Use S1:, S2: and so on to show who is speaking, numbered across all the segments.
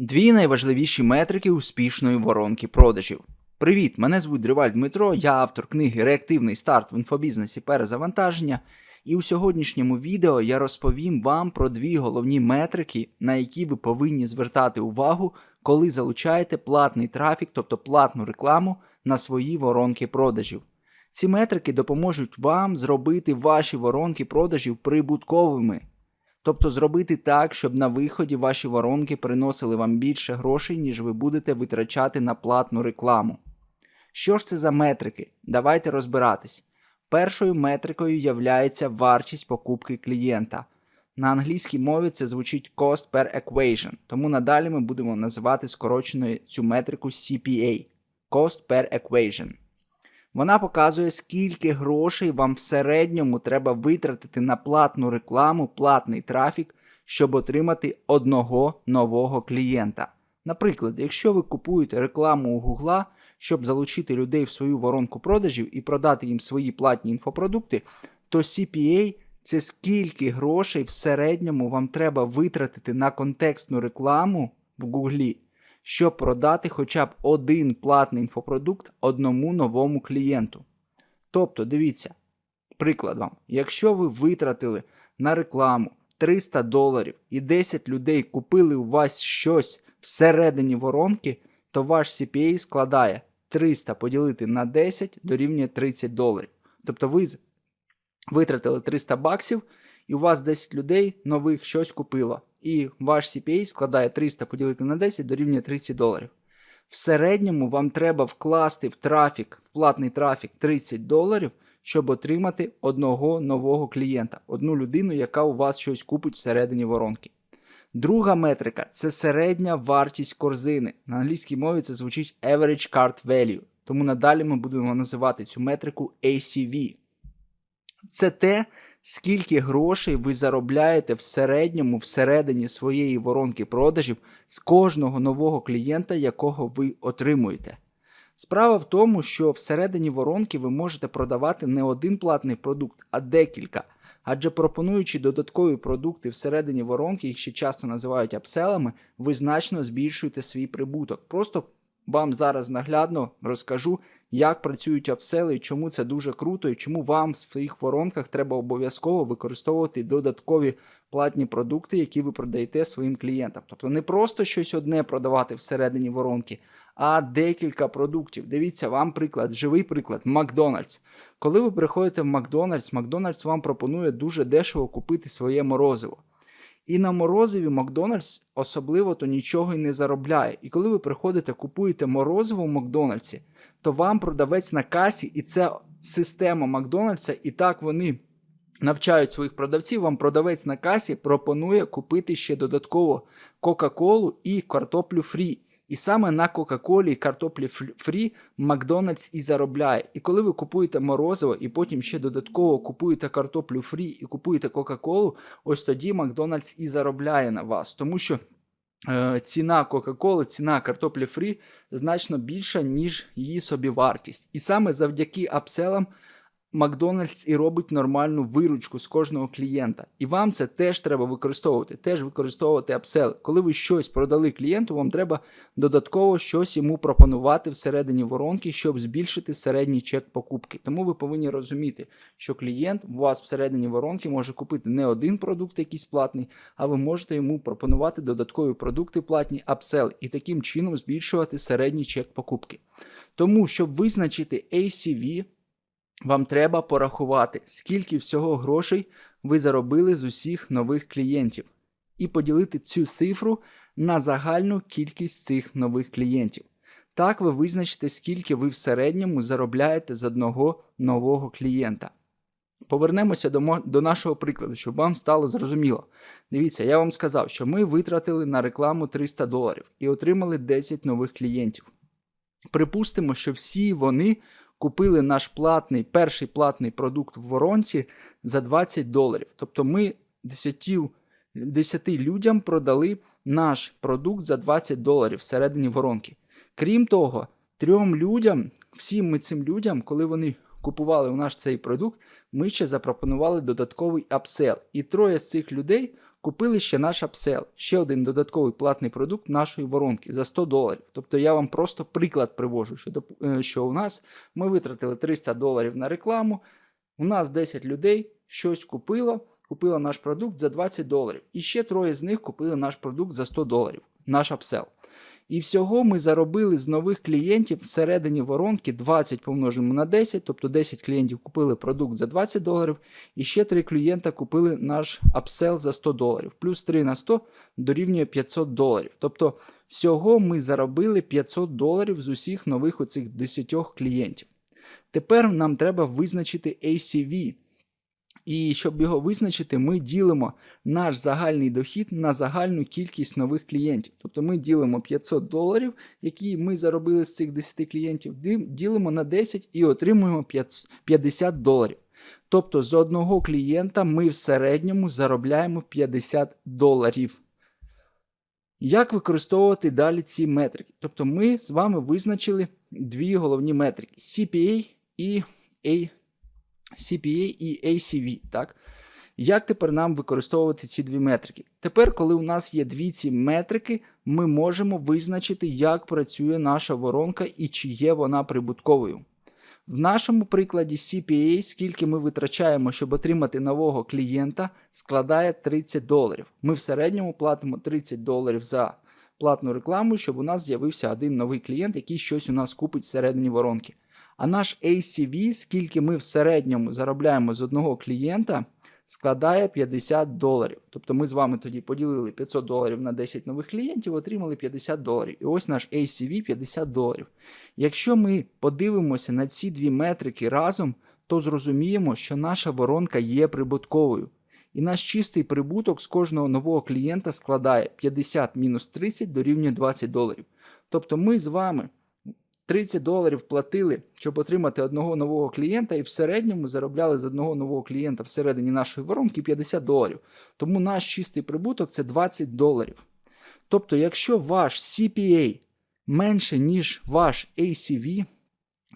S1: Дві найважливіші метрики успішної воронки продажів. Привіт! Мене звуть Дриваль Дмитро, я автор книги Реактивний старт в інфобізнесі перезавантаження. І у сьогоднішньому відео я розповім вам про дві головні метрики, на які ви повинні звертати увагу, коли залучаєте платний трафік, тобто платну рекламу на свої воронки продажів. Ці метрики допоможуть вам зробити ваші воронки продажів прибутковими. Тобто зробити так, щоб на виході ваші воронки приносили вам більше грошей, ніж ви будете витрачати на платну рекламу. Що ж це за метрики? Давайте розбиратись. Першою метрикою являється вартість покупки клієнта. На англійській мові це звучить Cost per Equation, тому надалі ми будемо називати скороченою цю метрику CPA Cost per Equation. Вона показує, скільки грошей вам в середньому треба витратити на платну рекламу, платний трафік, щоб отримати одного нового клієнта. Наприклад, якщо ви купуєте рекламу у Гугла, щоб залучити людей в свою воронку продажів і продати їм свої платні інфопродукти, то CPA це скільки грошей в середньому вам треба витратити на контекстну рекламу в Гуглі, щоб продати хоча б один платний інфопродукт одному новому клієнту. Тобто, дивіться, приклад вам, якщо ви витратили на рекламу 300 доларів і 10 людей купили у вас щось всередині воронки, то ваш CPA складає 300 поділити на 10 дорівнює 30 доларів. Тобто ви витратили 300 баксів, і у вас 10 людей нових щось купило. І ваш CPA складає 300 поділити на 10 дорівнює 30 доларів. В середньому вам треба вкласти в трафік, в платний трафік 30 доларів, щоб отримати одного нового клієнта, одну людину, яка у вас щось купить всередині воронки. Друга метрика це середня вартість корзини. На англійській мові це звучить Average Cart Value. Тому надалі ми будемо називати цю метрику ACV. Це те, скільки грошей ви заробляєте в середньому всередині своєї воронки продажів з кожного нового клієнта, якого ви отримуєте. Справа в тому, що всередині воронки ви можете продавати не один платний продукт, а декілька. Адже пропонуючи додаткові продукти всередині воронки, їх ще часто називають апселами, ви значно збільшуєте свій прибуток. Просто вам зараз наглядно розкажу, як працюють апсели і чому це дуже круто, і чому вам в своїх воронках треба обов'язково використовувати додаткові платні продукти, які ви продаєте своїм клієнтам. Тобто не просто щось одне продавати всередині воронки, а декілька продуктів. Дивіться, вам приклад, живий приклад, Макдональдс. Коли ви приходите в Макдональдс, Макдональдс вам пропонує дуже дешево купити своє морозиво. І на морозиві Макдональдс особливо то нічого й не заробляє. І коли ви приходите, купуєте морозиво в Макдональдсі, то вам продавець на касі, і це система Макдональдса, і так вони навчають своїх продавців. Вам продавець на касі пропонує купити ще додатково Кока-Колу і картоплю фрі. І саме на Кока-Колі картоплі фр- фрі Макдональдс і заробляє. І коли ви купуєте морозиво і потім ще додатково купуєте картоплю фрі і купуєте Кока-Колу, ось тоді Макдональдс і заробляє на вас. Тому що е, ціна Кока-Коли, ціна картоплі фрі значно більша, ніж її собівартість. І саме завдяки апселам Макдональдс і робить нормальну виручку з кожного клієнта. І вам це теж треба використовувати, теж використовувати апсели. Коли ви щось продали клієнту, вам треба додатково щось йому пропонувати всередині воронки, щоб збільшити середній чек покупки. Тому ви повинні розуміти, що клієнт у вас всередині воронки може купити не один продукт, якийсь платний, а ви можете йому пропонувати додаткові продукти платні апсел і таким чином збільшувати середній чек покупки. Тому, щоб визначити ACV, вам треба порахувати, скільки всього грошей ви заробили з усіх нових клієнтів, і поділити цю цифру на загальну кількість цих нових клієнтів. Так ви визначите, скільки ви в середньому заробляєте з одного нового клієнта. Повернемося до, до нашого прикладу, щоб вам стало зрозуміло. Дивіться, я вам сказав, що ми витратили на рекламу 300 доларів і отримали 10 нових клієнтів. Припустимо, що всі вони купили наш платний, перший платний продукт в воронці за 20 доларів. Тобто ми 10, 10 людям продали наш продукт за 20 доларів всередині воронки. Крім того, трьом людям, всім ми цим людям, коли вони купували у нас цей продукт, ми ще запропонували додатковий апсел. І троє з цих людей купили ще наш апсел, ще один додатковий платний продукт нашої воронки за 100 доларів. Тобто я вам просто приклад привожу, що, е, що у нас ми витратили 300 доларів на рекламу, у нас 10 людей щось купило, купило наш продукт за 20 доларів. І ще троє з них купили наш продукт за 100 доларів, наш апсел. І всього ми заробили з нових клієнтів всередині воронки 20 помножимо на 10, тобто 10 клієнтів купили продукт за 20 доларів, і ще 3 клієнта купили наш апсел за 100 доларів. Плюс 3 на 100 дорівнює 500 доларів. Тобто всього ми заробили 500 доларів з усіх нових оцих 10 клієнтів. Тепер нам треба визначити ACV. І щоб його визначити, ми ділимо наш загальний дохід на загальну кількість нових клієнтів. Тобто ми ділимо 500 доларів, які ми заробили з цих 10 клієнтів, ділимо на 10 і отримуємо 50 доларів. Тобто з одного клієнта ми в середньому заробляємо 50 доларів. Як використовувати далі ці метрики? Тобто ми з вами визначили дві головні метрики: CPA і A, CPA і ACV. Так? Як тепер нам використовувати ці дві метрики? Тепер, коли у нас є дві ці метрики, ми можемо визначити, як працює наша воронка і чи є вона прибутковою. В нашому прикладі CPA, скільки ми витрачаємо, щоб отримати нового клієнта, складає 30 доларів. Ми в середньому платимо 30 доларів за платну рекламу, щоб у нас з'явився один новий клієнт, який щось у нас купить всередині воронки. А наш ACV, скільки ми в середньому заробляємо з одного клієнта, складає 50 доларів. Тобто ми з вами тоді поділили 500 доларів на 10 нових клієнтів, отримали 50 доларів. І ось наш ACV 50 доларів. Якщо ми подивимося на ці дві метрики разом, то зрозуміємо, що наша воронка є прибутковою. І наш чистий прибуток з кожного нового клієнта складає 50 мінус 30 дорівнює 20 доларів. Тобто ми з вами 30 доларів платили, щоб отримати одного нового клієнта, і в середньому заробляли з одного нового клієнта всередині нашої воронки 50 доларів. Тому наш чистий прибуток це 20 доларів. Тобто, якщо ваш CPA менше, ніж ваш ACV,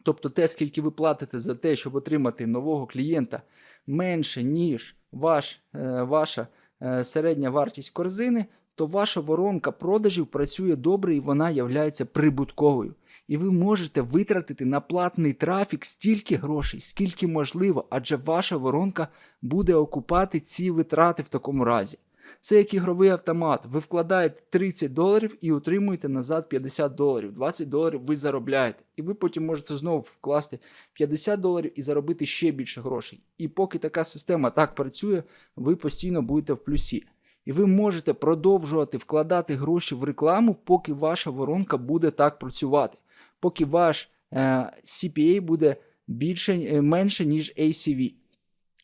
S1: тобто те, скільки ви платите за те, щоб отримати нового клієнта, менше, ніж ваш, е, ваша е, середня вартість корзини, то ваша воронка продажів працює добре і вона є прибутковою. І ви можете витратити на платний трафік стільки грошей, скільки можливо, адже ваша воронка буде окупати ці витрати в такому разі. Це як ігровий автомат. Ви вкладаєте 30 доларів і отримуєте назад 50 доларів. 20 доларів ви заробляєте. І ви потім можете знову вкласти 50 доларів і заробити ще більше грошей. І поки така система так працює, ви постійно будете в плюсі. І ви можете продовжувати вкладати гроші в рекламу, поки ваша воронка буде так працювати, поки ваш е, CPA буде більше, е, менше, ніж ACV.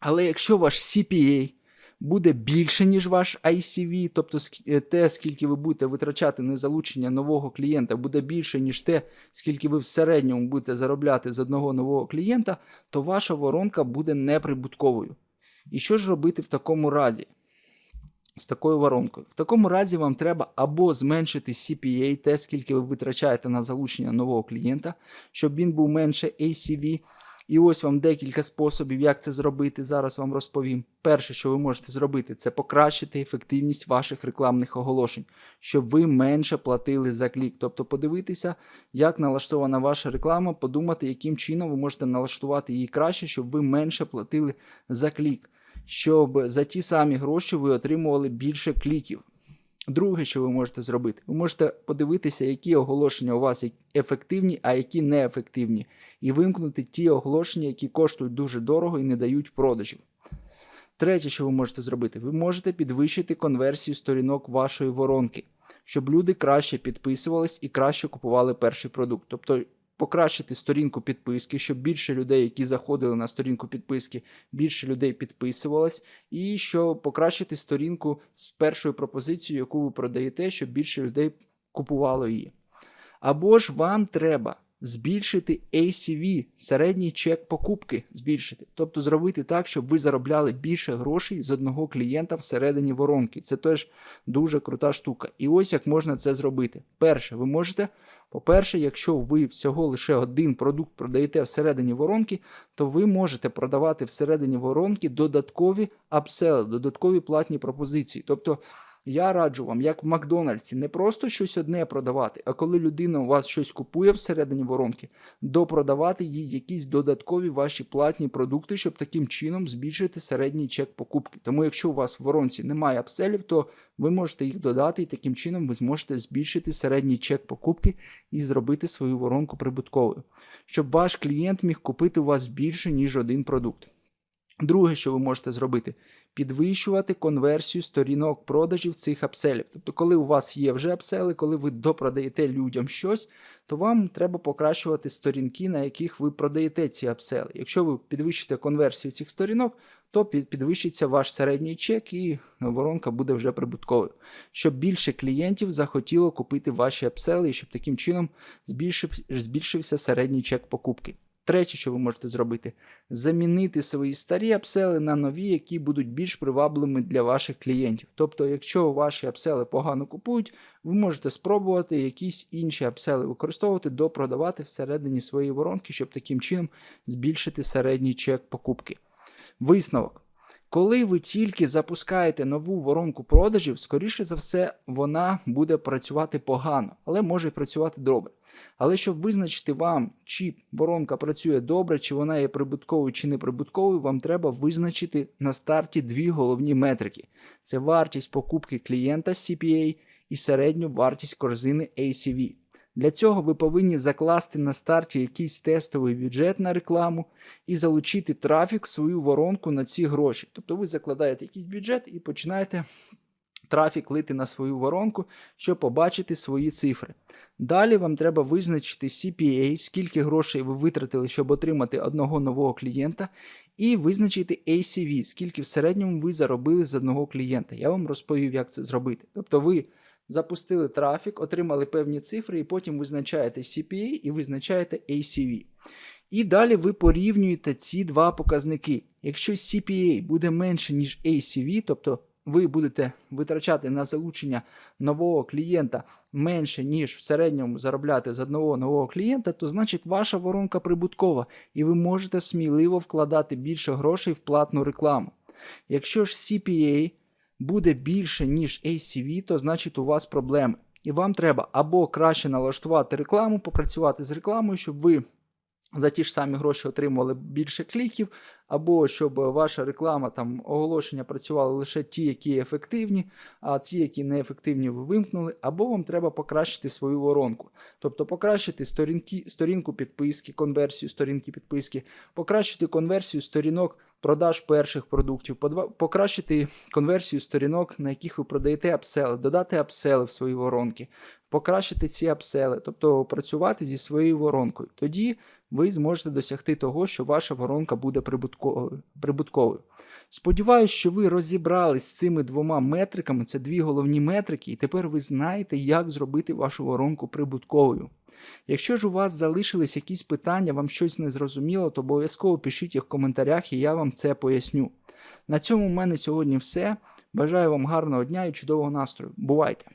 S1: Але якщо ваш CPA буде більше, ніж ваш ICV, тобто е, те, скільки ви будете витрачати на залучення нового клієнта, буде більше, ніж те, скільки ви в середньому будете заробляти з одного нового клієнта, то ваша воронка буде неприбутковою. І що ж робити в такому разі? З такою воронкою. В такому разі вам треба або зменшити CPA, те, скільки ви витрачаєте на залучення нового клієнта, щоб він був менше ACV. І ось вам декілька способів, як це зробити. Зараз вам розповім. Перше, що ви можете зробити, це покращити ефективність ваших рекламних оголошень, щоб ви менше платили за клік. Тобто подивитися, як налаштована ваша реклама, подумати, яким чином ви можете налаштувати її краще, щоб ви менше платили за клік, щоб за ті самі гроші ви отримували більше кліків. Друге, що ви можете зробити, ви можете подивитися, які оголошення у вас ефективні, а які неефективні, і вимкнути ті оголошення, які коштують дуже дорого і не дають продажів. Третє, що ви можете зробити, ви можете підвищити конверсію сторінок вашої воронки, щоб люди краще підписувались і краще купували перший продукт. Тобто покращити сторінку підписки, щоб більше людей, які заходили на сторінку підписки, більше людей підписувалось, і щоб покращити сторінку з першою пропозицією, яку ви продаєте, щоб більше людей купувало її. Або ж вам треба збільшити ACV, середній чек покупки збільшити. Тобто зробити так, щоб ви заробляли більше грошей з одного клієнта всередині воронки. Це теж дуже крута штука. І ось як можна це зробити. Перше, ви можете, по-перше, якщо ви всього лише один продукт продаєте всередині воронки, то ви можете продавати всередині воронки додаткові апсели, додаткові платні пропозиції. Тобто я раджу вам, як в Макдональдсі, не просто щось одне продавати, а коли людина у вас щось купує всередині воронки, допродавати їй якісь додаткові ваші платні продукти, щоб таким чином збільшити середній чек покупки. Тому, якщо у вас в воронці немає апселів, то ви можете їх додати, і таким чином ви зможете збільшити середній чек покупки і зробити свою воронку прибутковою, щоб ваш клієнт міг купити у вас більше, ніж один продукт. Друге, що ви можете зробити, підвищувати конверсію сторінок продажів цих апселів. Тобто, коли у вас є вже апсели, коли ви допродаєте людям щось, то вам треба покращувати сторінки, на яких ви продаєте ці апсели. Якщо ви підвищите конверсію цих сторінок, то підвищиться ваш середній чек і воронка буде вже прибутковою. Щоб більше клієнтів захотіло купити ваші апсели, і щоб таким чином збільшився середній чек покупки. Третє, що ви можете зробити, замінити свої старі апсели на нові, які будуть більш привабливими для ваших клієнтів. Тобто, якщо ваші апсели погано купують, ви можете спробувати якісь інші апсели використовувати, допродавати всередині своєї воронки, щоб таким чином збільшити середній чек покупки. Висновок. Коли ви тільки запускаєте нову воронку продажів, скоріше за все, вона буде працювати погано, але може працювати добре. Але щоб визначити вам, чи воронка працює добре, чи вона є прибутковою чи неприбутковою, вам треба визначити на старті дві головні метрики: це вартість покупки клієнта CPA і середню вартість корзини ACV. Для цього ви повинні закласти на старті якийсь тестовий бюджет на рекламу і залучити трафік в свою воронку на ці гроші. Тобто ви закладаєте якийсь бюджет і починаєте трафік лити на свою воронку, щоб побачити свої цифри. Далі вам треба визначити CPA, скільки грошей ви витратили, щоб отримати одного нового клієнта, і визначити ACV, скільки в середньому ви заробили з одного клієнта. Я вам розповів, як це зробити. Тобто ви запустили трафік, отримали певні цифри, і потім визначаєте CPA і визначаєте ACV. І далі ви порівнюєте ці два показники. Якщо CPA буде менше, ніж ACV, тобто ви будете витрачати на залучення нового клієнта менше, ніж в середньому заробляти з одного нового клієнта, то значить ваша воронка прибуткова, і ви можете сміливо вкладати більше грошей в платну рекламу. Якщо ж CPA буде більше, ніж ACV, то значить у вас проблеми. І вам треба або краще налаштувати рекламу, попрацювати з рекламою, щоб ви за ті ж самі гроші отримували більше кліків, або щоб ваша реклама там оголошення працювали лише ті, які ефективні, а ті, які неефективні, ви вимкнули, або вам треба покращити свою воронку. Тобто покращити сторінки, сторінку підписки, конверсію сторінки підписки, покращити конверсію сторінок продаж перших продуктів, покращити конверсію сторінок, на яких ви продаєте апсели, додати апсели в свої воронки, покращити ці апсели, тобто працювати зі своєю воронкою. Тоді ви зможете досягти того, що ваша воронка буде прибутковою. Сподіваюсь, що ви розібрались з цими двома метриками, це дві головні метрики, і тепер ви знаєте, як зробити вашу воронку прибутковою. Якщо ж у вас залишились якісь питання, вам щось не зрозуміло, то обов'язково пишіть їх в коментарях і я вам це поясню. На цьому в мене сьогодні все. Бажаю вам гарного дня і чудового настрою. Бувайте!